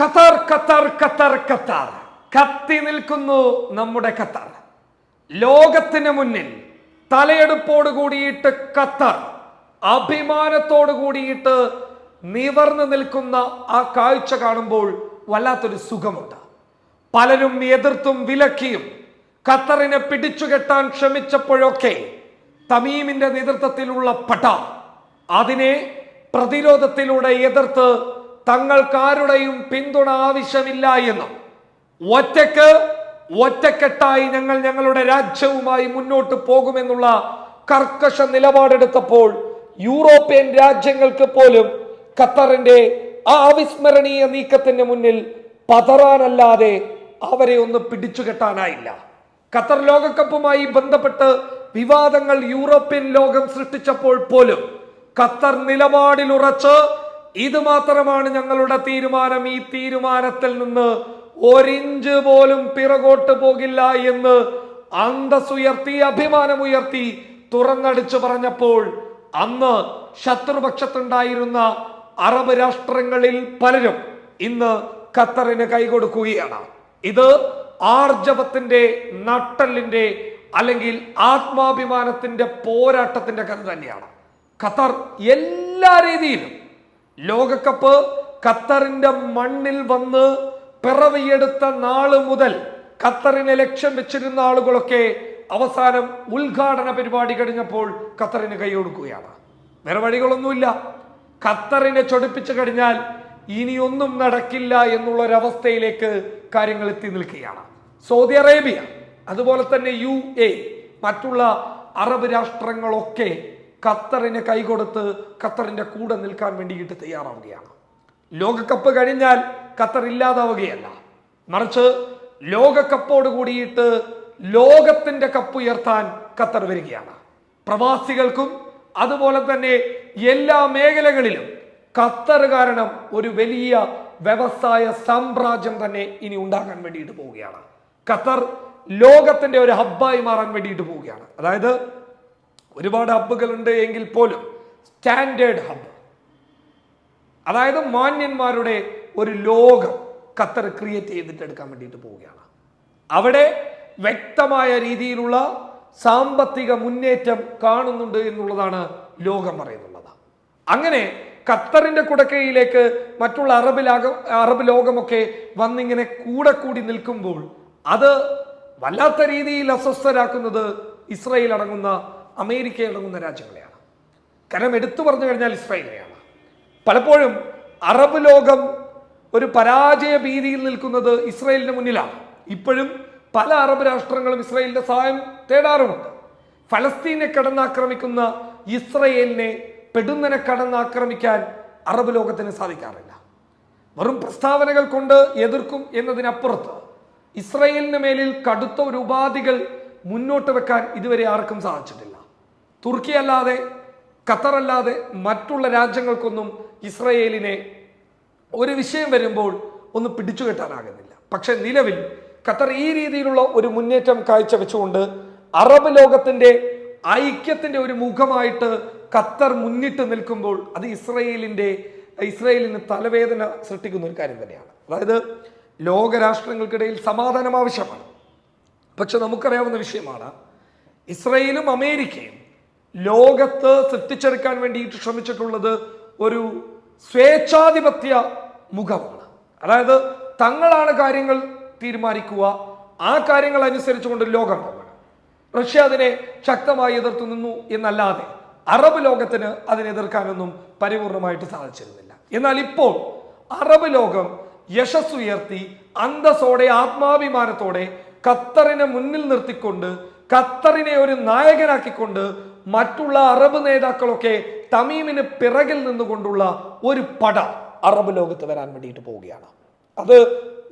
Qatar Qatar Qatar Qatar. കത്തി നിൽക്കുന്നു നമ്മുടെ ഖത്തർ. ലോകത്തിന് മുന്നിൽ തലയെടുപ്പോട് കൂടിയിട്ട് ഖത്തർ അഭിമാനത്തോട് കൂടിയിട്ട് നിവർന്നു നിൽക്കുന്ന ആ കാഴ്ച കാണുമ്പോൾ വല്ലാത്തൊരു സുഖമുണ്ട്. പലരും എതിർത്തും വിലക്കിയും ഖത്തറിനെ പിടിച്ചുകെട്ടാൻ ശ്രമിച്ചപ്പോഴൊക്കെ തമീമിന്റെ നേതൃത്വത്തിലുള്ള പട അതിനെ പ്രതിരോധത്തിലൂടെ എതിർത്ത് തങ്ങൾക്കാരുടെയും പിന്തുണ ആവശ്യമില്ല എന്നും. ഒറ്റയ്ക്ക് ഒറ്റക്കെട്ടായി ഞങ്ങൾ ഞങ്ങളുടെ രാജ്യവുമായി മുന്നോട്ട് പോകുമെന്നുള്ള കർക്കശ നിലപാടെടുത്തപ്പോൾ യൂറോപ്യൻ രാജ്യങ്ങൾക്ക് പോലും ഖത്തറിന്റെ ആ അവിസ്മരണീയ നീക്കത്തിന് മുന്നിൽ പതറാനല്ലാതെ അവരെ ഒന്ന് പിടിച്ചു കെട്ടാനായില്ല. ഖത്തർ ലോകകപ്പുമായി ബന്ധപ്പെട്ട് വിവാദങ്ങൾ യൂറോപ്യൻ ലോകം സൃഷ്ടിച്ചപ്പോൾ പോലും ഖത്തർ നിലപാടിൽ ഉറച്ച് ഇത് മാത്രമാണ് ഞങ്ങളുടെ തീരുമാനം. ഈ തീരുമാനത്തിൽ നിന്ന് ഒരിഞ്ച് പോലും പിറകോട്ട് പോകില്ല എന്ന് അന്തസ്സുയർത്തി അഭിമാനമുയർത്തി തുറന്നടിച്ചു പറഞ്ഞപ്പോൾ അന്ന് ശത്രുപക്ഷത്തുണ്ടായിരുന്ന അറബ് രാഷ്ട്രങ്ങളിൽ പലരും ഇന്ന് ഖത്തറിന് കൈകൊടുക്കുകയാണ്. ഇത് ആർജവത്തിന്റെ നട്ടലിന്റെ അല്ലെങ്കിൽ ആത്മാഭിമാനത്തിന്റെ പോരാട്ടത്തിന്റെ കഥ തന്നെയാണ്. ഖത്തർ എല്ലാ രീതിയിലും ലോകകപ്പ് ഖത്തറിന്റെ മണ്ണിൽ വന്ന് പിറവിയെടുത്ത നാൾ മുതൽ ഖത്തറിനെ ലക്ഷ്യം വെച്ചിരുന്ന ആളുകളൊക്കെ അവസാനം ഉദ്ഘാടന പരിപാടി കഴിഞ്ഞപ്പോൾ ഖത്തറിന് കൈയൊടുക്കുകയാണ് വേറെ വഴികളൊന്നുമില്ല. ഖത്തറിനെ ചൊടിപ്പിച്ചു കഴിഞ്ഞാൽ ഇനിയൊന്നും നടക്കില്ല എന്നുള്ള ഒരവസ്ഥയിലേക്ക് കാര്യങ്ങൾ എത്തി നിൽക്കുകയാണ്. സൗദി അറേബ്യ അതുപോലെ തന്നെ യു മറ്റുള്ള അറബ് രാഷ്ട്രങ്ങളൊക്കെ ഖത്തറിന് കൈകൊടുത്ത് ഖത്തറിന്റെ കൂടെ നിൽക്കാൻ വേണ്ടിയിട്ട് തയ്യാറാവുകയാണ്. ലോകകപ്പ് കഴിഞ്ഞാൽ ഖത്തർ ഇല്ലാതാവുകയല്ല. മറിച്ച് ലോകകപ്പോട് കൂടിയിട്ട് ലോകത്തിന്റെ കപ്പ് ഉയർത്താൻ ഖത്തർ വരികയാണ്. പ്രവാസികൾക്കും അതുപോലെ തന്നെ എല്ലാ മേഖലകളിലും ഖത്തർ കാരണം ഒരു വലിയ വ്യവസായ സാമ്രാജ്യം തന്നെ ഇനി ഉണ്ടാകാൻ വേണ്ടിയിട്ട് പോവുകയാണ്. ഖത്തർ ലോകത്തിന്റെ ഒരു ഹബ്ബായി മാറാൻ വേണ്ടിയിട്ട് പോവുകയാണ്. അതായത് ഒരുപാട് ഹബ്ബുകളുണ്ട് എങ്കിൽ പോലും സ്റ്റാൻഡേർഡ് ഹബ്ബ്. അതായത് മാന്യന്മാരുടെ ഒരു ലോകം ഖത്തർ ക്രിയേറ്റ് ചെയ്തിട്ട് എടുക്കാൻ വേണ്ടിയിട്ട് പോവുകയാണ്. അവിടെ വ്യക്തമായ രീതിയിലുള്ള സാമ്പത്തിക മുന്നേറ്റം കാണുന്നുണ്ട് എന്നുള്ളതാണ് ലോകം പറയുന്നുള്ളത് അങ്ങനെ ഖത്തറിന്റെ കുടക്കയിലേക്ക് മറ്റുള്ള അറബ് ലോകം അറബ് ലോകമൊക്കെ വന്നിങ്ങനെ കൂടെ കൂടി നിൽക്കുമ്പോൾ അത് വല്ലാത്ത രീതിയിൽ അസ്വസ്ഥരാക്കുന്നത് ഇസ്രയേൽ അടങ്ങുന്ന അമേരിക്ക അടങ്ങുന്ന രാജ്യങ്ങളെയാണ്. കാരണം എടുത്തു പറഞ്ഞു കഴിഞ്ഞാൽ ഇസ്രായേലിനെയാണ്. പലപ്പോഴും അറബ് ലോകം ഒരു പരാജയ ഭീതിയിൽ നിൽക്കുന്നത് ഇസ്രായേലിന് മുന്നിലാണ്. ഇപ്പോഴും പല അറബ് രാഷ്ട്രങ്ങളും ഇസ്രായേലിന്റെ സഹായം തേടാറുമുണ്ട്. ഫലസ്തീനെ കടന്നാക്രമിക്കുന്ന ഇസ്രയേലിനെ പെടുന്നനെ കടന്നാക്രമിക്കാൻ അറബ് ലോകത്തിന് സാധിക്കാറില്ല. വെറും പ്രസ്താവനകൾ കൊണ്ട് എതിർക്കും എന്നതിനപ്പുറത്ത് ഇസ്രയേലിന് മേലിൽ കടുത്ത ഒരു ഉപാധികൾ മുന്നോട്ട് വെക്കാൻ ഇതുവരെ ആർക്കും സാധിച്ചിട്ടില്ല. തുർക്കി അല്ലാതെ ഖത്തർ അല്ലാതെ മറ്റുള്ള രാജ്യങ്ങൾക്കൊന്നും ഇസ്രയേലിനെ ഒരു വിഷയം വരുമ്പോൾ ഒന്ന് പിടിച്ചു കെട്ടാനാകുന്നില്ല. പക്ഷെ നിലവിൽ ഖത്തർ ഈ രീതിയിലുള്ള ഒരു മുന്നേറ്റം കാഴ്ചവെച്ചുകൊണ്ട് അറബ് ലോകത്തിന്റെ ഐക്യത്തിന്റെ ഒരു മുഖമായിട്ട് ഖത്തർ മുന്നിട്ട് നിൽക്കുമ്പോൾ അത് ഇസ്രയേലിന്റെ ഇസ്രയേലിന് തലവേദന സൃഷ്ടിക്കുന്ന ഒരു കാര്യം തന്നെയാണ്. അതായത് ലോകരാഷ്ട്രങ്ങൾക്കിടയിൽ സമാധാനം ആവശ്യമാണ്. പക്ഷെ നമുക്കറിയാവുന്ന വിഷയമാണ് ഇസ്രയേലും അമേരിക്കയും ലോകത്ത് സൃഷ്ടിച്ചെടുക്കാൻ വേണ്ടിയിട്ട് ശ്രമിച്ചിട്ടുള്ളത് ഒരു സ്വേച്ഛാധിപത്യ മുഖമാണ്. അതായത് തങ്ങളാണ് കാര്യങ്ങൾ തീരുമാനിക്കുക ആ കാര്യങ്ങൾ അനുസരിച്ചുകൊണ്ട് ലോകം റഷ്യ അതിനെ ശക്തമായി എതിർത്തു നിന്നു എന്നല്ലാതെ അറബ് ലോകത്തിന് അതിനെതിർക്കാനൊന്നും പരിപൂർണമായിട്ട് സാധിച്ചിരുന്നില്ല. എന്നാൽ ഇപ്പോൾ അറബ് ലോകം യശസ്സുയർത്തി അന്തസ്സോടെ ആത്മാഭിമാനത്തോടെ ഖത്തറിനെ മുന്നിൽ നിർത്തിക്കൊണ്ട് ഖത്തറിനെ ഒരു നായകനാക്കിക്കൊണ്ട് മറ്റുള്ള അറബ് നേതാക്കളൊക്കെ തമീമിന് പിറകിൽ നിന്നുകൊണ്ടുള്ള ഒരു പട അറബ് ലോകത്ത് വരാൻ വേണ്ടിയിട്ട് പോവുകയാണ്. അത്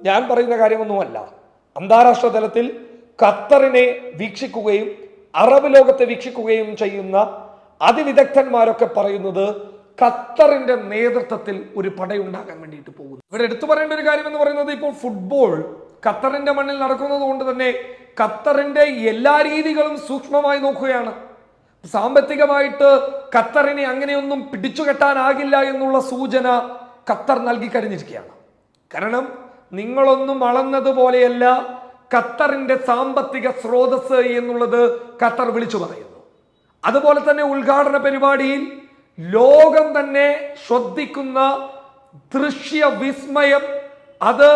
ഞാൻ പറയുന്ന കാര്യമൊന്നുമല്ല. അന്താരാഷ്ട്ര തലത്തിൽ ഖത്തറിനെ വീക്ഷിക്കുകയും അറബ് ലോകത്തെ വീക്ഷിക്കുകയും ചെയ്യുന്ന അതിവിദഗ്ധന്മാരൊക്കെ പറയുന്നത് ഖത്തറിന്റെ നേതൃത്വത്തിൽ ഒരു പടയുണ്ടാകാൻ വേണ്ടിയിട്ട് പോകുന്നു. ഇവിടെ എടുത്തു പറയേണ്ട ഒരു കാര്യം എന്ന് പറയുന്നത് ഇപ്പോൾ ഫുട്ബോൾ ഖത്തറിന്റെ മണ്ണിൽ നടക്കുന്നത് കൊണ്ട് തന്നെ ഖത്തറിന്റെ എല്ലാ രീതികളും സൂക്ഷ്മമായി നോക്കുകയാണ്. സാമ്പത്തികമായിട്ട് ഖത്തറിനെ അങ്ങനെയൊന്നും പിടിച്ചുകെട്ടാനാകില്ല എന്നുള്ള സൂചന ഖത്തർ നൽകി കഴിഞ്ഞിരിക്കുകയാണ്. കാരണം നിങ്ങളൊന്നും അളന്നതുപോലെയല്ല ഖത്തറിന്റെ സാമ്പത്തിക സ്രോതസ് എന്നുള്ളത് ഖത്തർ വിളിച്ചു പറയുന്നു. അതുപോലെ തന്നെ ഉദ്ഘാടന പരിപാടിയിൽ ലോകം തന്നെ ശ്രദ്ധിക്കുന്ന ദൃശ്യ വിസ്മയം അത്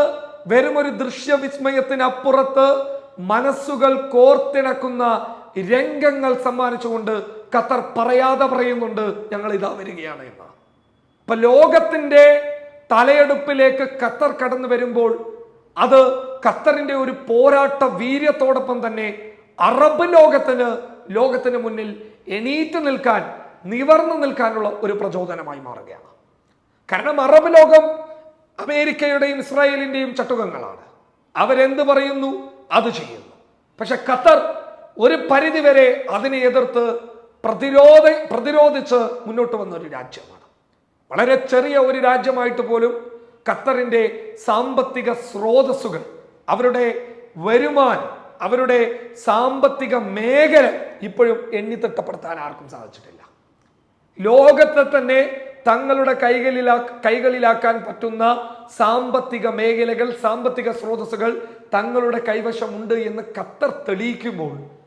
വെറുമൊരു ദൃശ്യ വിസ്മയത്തിനപ്പുറത്ത് മനസ്സുകൾ കോർത്തിണക്കുന്ന രംഗങ്ങൾ സമ്മാനിച്ചുകൊണ്ട് ഖത്തർ പറയാതെ പറയുന്നുണ്ട് ഞങ്ങൾ ഇതാ വരികയാണ് എന്ന്. ഇപ്പൊ ലോകത്തിന്റെ തലയെടുപ്പിലേക്ക് ഖത്തർ കടന്നു വരുമ്പോൾ അത് ഖത്തറിന്റെ ഒരു പോരാട്ട വീര്യത്തോടൊപ്പം തന്നെ അറബ് ലോകത്തിന് ലോകത്തിന് മുന്നിൽ എണീറ്റ് നിൽക്കാൻ നിവർന്നു നിൽക്കാനുള്ള ഒരു പ്രചോദനമായി മാറുകയാണ്. കാരണം അറബ് ലോകം അമേരിക്കയുടെയും ഇസ്രായേലിന്റെയും ചട്ടുകങ്ങളാണ്. അവരെന്ത് പറയുന്നു? അത് ചെയ്യുന്നു. പക്ഷെ ഖത്തർ ഒരു പരിധിവരെ അതിനെ എതിർത്ത് പ്രതിരോധ പ്രതിരോധിച്ച് മുന്നോട്ട് വന്ന ഒരു രാജ്യമാണ്. വളരെ ചെറിയ ഒരു രാജ്യമായിട്ട് പോലും ഖത്തറിന്റെ സാമ്പത്തിക സ്രോതസ്സുകൾ അവരുടെ വരുമാനം അവരുടെ സാമ്പത്തിക മേഖല ഇപ്പോഴും എണ്ണിത്തിട്ടപ്പെടുത്താൻ ആർക്കും സാധിച്ചിട്ടില്ല. ലോകത്തെ തന്നെ തങ്ങളുടെ കൈകളിലാ കൈകളിലാക്കാൻ പറ്റുന്ന സാമ്പത്തിക മേഖലകൾ സാമ്പത്തിക സ്രോതസ്സുകൾ തങ്ങളുടെ കൈവശമുണ്ട് എന്ന് ഖത്തർ തെളിയിക്കുമ്പോൾ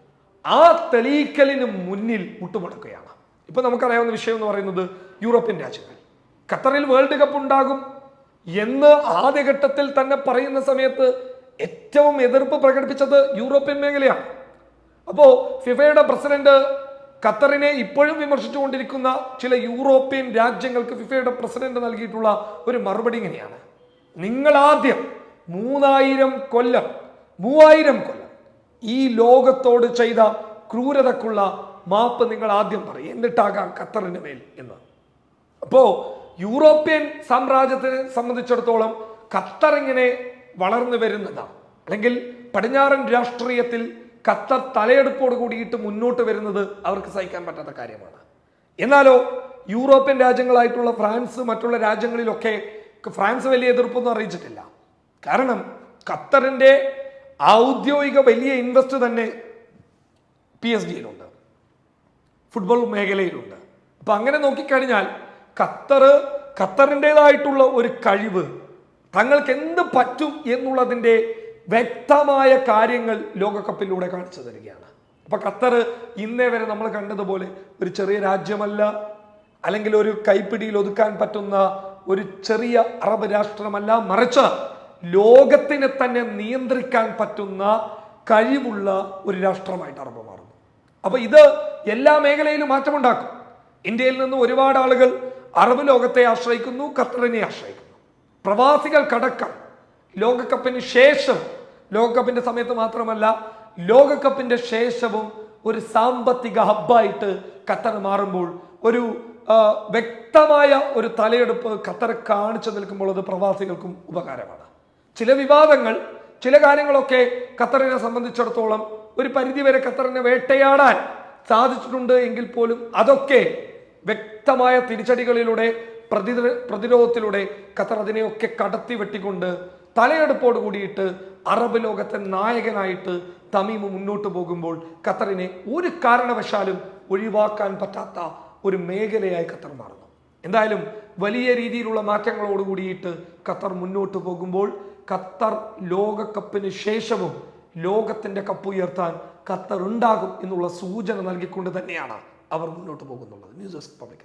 ആ തെളിയിക്കലിന് മുന്നിൽ മുട്ടുമുടക്കുകയാണ്. ഇപ്പൊ നമുക്കറിയാവുന്ന വിഷയം എന്ന് പറയുന്നത് യൂറോപ്യൻ രാജ്യങ്ങൾ. ഖത്തറിൽ വേൾഡ് കപ്പ് ഉണ്ടാകും എന്ന് ആദ്യഘട്ടത്തിൽ തന്നെ പറയുന്ന സമയത്ത് ഏറ്റവും എതിർപ്പ് പ്രകടിപ്പിച്ചത് യൂറോപ്യൻ മേഖലയാണ്. അപ്പോ ഫിഫയുടെ പ്രസിഡന്റ് ഖത്തറിനെ ഇപ്പോഴും വിമർശിച്ചുകൊണ്ടിരിക്കുന്ന ചില യൂറോപ്യൻ രാജ്യങ്ങൾക്ക് ഫിഫയുടെ പ്രസിഡന്റ് നൽകിയിട്ടുള്ള ഒരു മറുപടി ഇങ്ങനെയാണ്. നിങ്ങൾ ആദ്യം മൂന്നായിരം കൊല്ലം മൂവായിരം കൊല്ലം ഈ ലോകത്തോട് ചെയ്ത ക്രൂരതക്കുള്ള മാപ്പ് നിങ്ങൾ ആദ്യം പറയും. എന്നിട്ടാകാം ഖത്തറിന് മേൽ എന്ന്. അപ്പോ യൂറോപ്യൻ സാമ്രാജ്യത്തെ സംബന്ധിച്ചിടത്തോളം ഖത്തർ ഇങ്ങനെ വളർന്നു വരുന്നതാ. അല്ലെങ്കിൽ പടിഞ്ഞാറൻ രാഷ്ട്രീയത്തിൽ ഖത്തർ തലയെടുപ്പോട് കൂടിയിട്ട് മുന്നോട്ട് വരുന്നത് അവർക്ക് സഹിക്കാൻ പറ്റാത്ത കാര്യമാണ്. എന്നാലോ യൂറോപ്യൻ രാജ്യങ്ങളായിട്ടുള്ള ഫ്രാൻസ് മറ്റുള്ള രാജ്യങ്ങളിലൊക്കെ ഫ്രാൻസ് വലിയ എതിർപ്പൊന്നും അറിയിച്ചിട്ടില്ല. കാരണം ഖത്തറിന്റെ ഔദ്യോഗിക വലിയ ഇൻവെസ്റ്റ് തന്നെ പി എസ് ജിയിലുണ്ട് ഫുട്ബോൾ മേഖലയിലുണ്ട്. അപ്പം അങ്ങനെ നോക്കിക്കഴിഞ്ഞാൽ ഖത്തർ ഖത്തറിന്റെതായിട്ടുള്ള ഒരു കഴിവ് തങ്ങൾക്ക് എന്ത് പറ്റും എന്നുള്ളതിന്റെ വ്യക്തമായ കാര്യങ്ങൾ ലോകകപ്പിലൂടെ കാണിച്ചു തരികയാണ്. അപ്പം ഖത്തർ ഇന്നേ വരെ നമ്മൾ കണ്ടതുപോലെ ഒരു ചെറിയ രാജ്യമല്ല അല്ലെങ്കിൽ ഒരു കൈപ്പിടിയിൽ ഒതുക്കാൻ പറ്റുന്ന ഒരു ചെറിയ അറബ് രാഷ്ട്രമല്ല മറിച്ച് ലോകത്തിനെ തന്നെ നിയന്ത്രിക്കാൻ പറ്റുന്ന കഴിവുള്ള ഒരു രാഷ്ട്രമായിട്ട് അറബ് മാറുന്നു. അപ്പോൾ ഇത് എല്ലാ മേഖലയിലും മാറ്റമുണ്ടാക്കും. ഇന്ത്യയിൽ നിന്ന് ഒരുപാട് ആളുകൾ അറബ് ലോകത്തെ ആശ്രയിക്കുന്നു ഖത്തറിനെ ആശ്രയിക്കുന്നു. പ്രവാസികൾക്കടക്കം ലോകകപ്പിന് ശേഷം ലോകകപ്പിന്റെ സമയത്ത് മാത്രമല്ല ലോകകപ്പിന്റെ ശേഷവും ഒരു സാമ്പത്തിക ഹബ്ബായിട്ട് ഖത്തർ മാറുമ്പോൾ ഒരു വ്യക്തമായ ഒരു തലയെടുപ്പ് ഖത്തർ കാണിച്ചു നിൽക്കുമ്പോൾ അത് പ്രവാസികൾക്കും ഉപകാരമാണ്. ചില വിവാദങ്ങൾ ചില കാര്യങ്ങളൊക്കെ ഖത്തറിനെ സംബന്ധിച്ചിടത്തോളം ഒരു പരിധിവരെ ഖത്തറിനെ വേട്ടയാടാൻ സാധിച്ചിട്ടുണ്ട് എങ്കിൽ പോലും അതൊക്കെ വ്യക്തമായ തിരിച്ചടികളിലൂടെ പ്രതി പ്രതിരോധത്തിലൂടെ ഖത്തർ അതിനെയൊക്കെ കടത്തി വെട്ടിക്കൊണ്ട് തലയെടുപ്പോട് കൂടിയിട്ട് അറബ് ലോകത്തെ നായകനായിട്ട് തമീമ് മുന്നോട്ട് പോകുമ്പോൾ ഖത്തറിനെ ഒരു കാരണവശാലും ഒഴിവാക്കാൻ പറ്റാത്ത ഒരു മേഖലയായി ഖത്തർ മാറുന്നു. എന്തായാലും വലിയ രീതിയിലുള്ള മാറ്റങ്ങളോട് കൂടിയിട്ട് ഖത്തർ മുന്നോട്ട് പോകുമ്പോൾ ഖത്തർ ലോകകപ്പിന് ശേഷവും ലോകത്തിന്റെ കപ്പ് ഉയർത്താൻ ഖത്തർ ഉണ്ടാകും എന്നുള്ള സൂചന നൽകിക്കൊണ്ട് തന്നെയാണ് അവർ മുന്നോട്ട് പോകുന്നുള്ളത്. News desk public